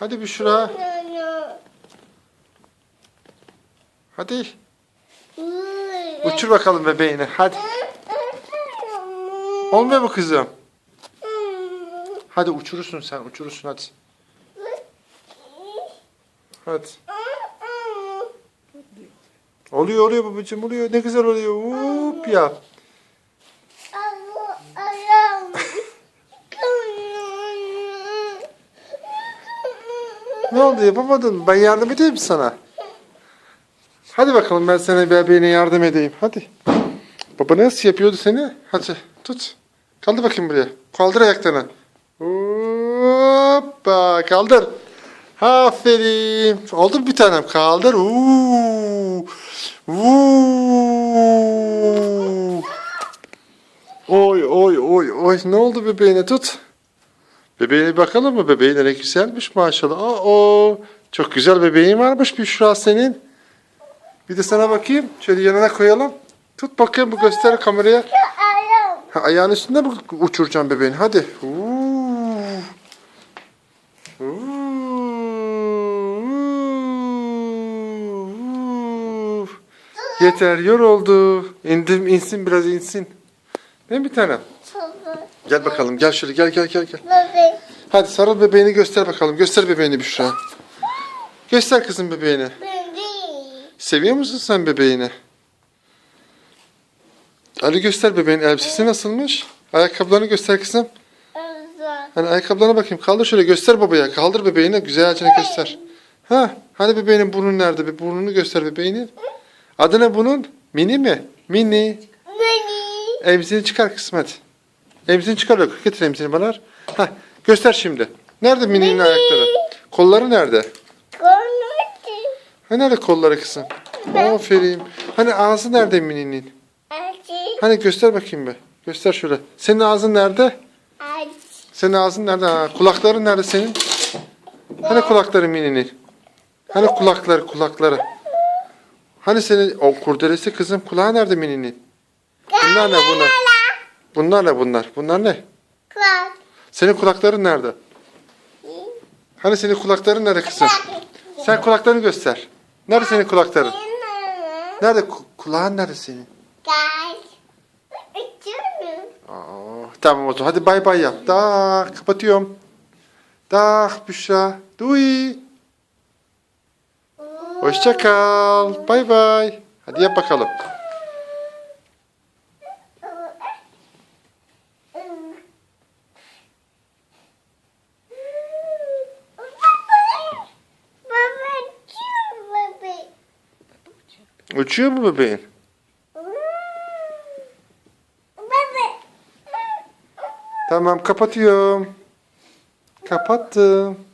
Hadi Büşra. Hadi. Uçur bakalım bebeğini. Hadi. Olmuyor mu kızım? Hadi uçurursun sen. Uçurursun hadi. Hadi. Oluyor oluyor babacığım oluyor. Ne güzel oluyor. Hop ya. Ne oldu yapamadın? Ben yardım edeyim sana? Hadi bakalım ben sana bebeğine yardım edeyim. Hadi. Baba nasıl yapıyordu seni? Hadi tut. Kaldır bakayım buraya. Kaldır ayaklarını. Hoppa kaldır. Aferin. Oldu mu bir tanem? Kaldır. Uuu. Uuu. Oy oy oy oy. Ne oldu bebeğine tut. Bebeğine bakalım mı? Bebeğin ne güzelmiş maşallah. Aa, o çok güzel bebeğin varmış Büşra senin. Bir de sana bakayım. Şöyle yanına koyalım. Tut bakayım bu göster kameraya. Ha, ayağın üstünde mi uçuracağım bebeğini? Hadi. Uuu. Uuu. Yeter yoruldu. İndim insin biraz insin. Değil mi bir tanem? Gel bakalım gel şöyle gel gel gel gel. Hadi sarıl bebeğini göster bakalım. Göster bebeğini Büşra. Göster kızım bebeğini. Seviyor musun sen bebeğini? Ali göster bebeğin elbisesi nasılmış? Ayakkabılarını göster kızım. Hani ayakkabılarına bakayım. Kaldır şöyle göster babaya. Kaldır bebeğini güzelce göster. Ha, hani bebeğinin burnu nerede? Bir burnunu göster bebeğinin. Adı ne bunun? Mini mi? Mini. Elbiseni çıkar hadi. Elbiseni çıkar. Getir elbiseni bana. Ha, göster şimdi. Nerede Mini'nin ayakları? Kolları nerede? Ha nerede kolları kızım? Aferin. Hani ağzı nerede Mini'nin? Hani göster bakayım be. Göster şöyle. Senin ağzın nerede? Senin ağzın nerede? Ha, kulakların nerede senin? Hani kulakları Mini'nin? Hani kulakları kulakları? Hani senin o kurdelesi kızım kulağı nerede Mini'nin? Bunlar ne bunlar? Bunlar ne bunlar? Bunlar ne? Senin kulakların nerede? Hani senin kulakların nerede kızım? Sen kulaklarını göster. Nerede senin kulakların? Nerede? Ku- kulağın nerede senin? Aa, tamam o zaman. Hadi bay bay yap. Dah kapatıyorum. Dah Büşra. Duy. Hoşça kal. Bay bay. Hadi yap bakalım. Uçuyor mu bebeğin? Tamam kapatıyorum. Kapattım.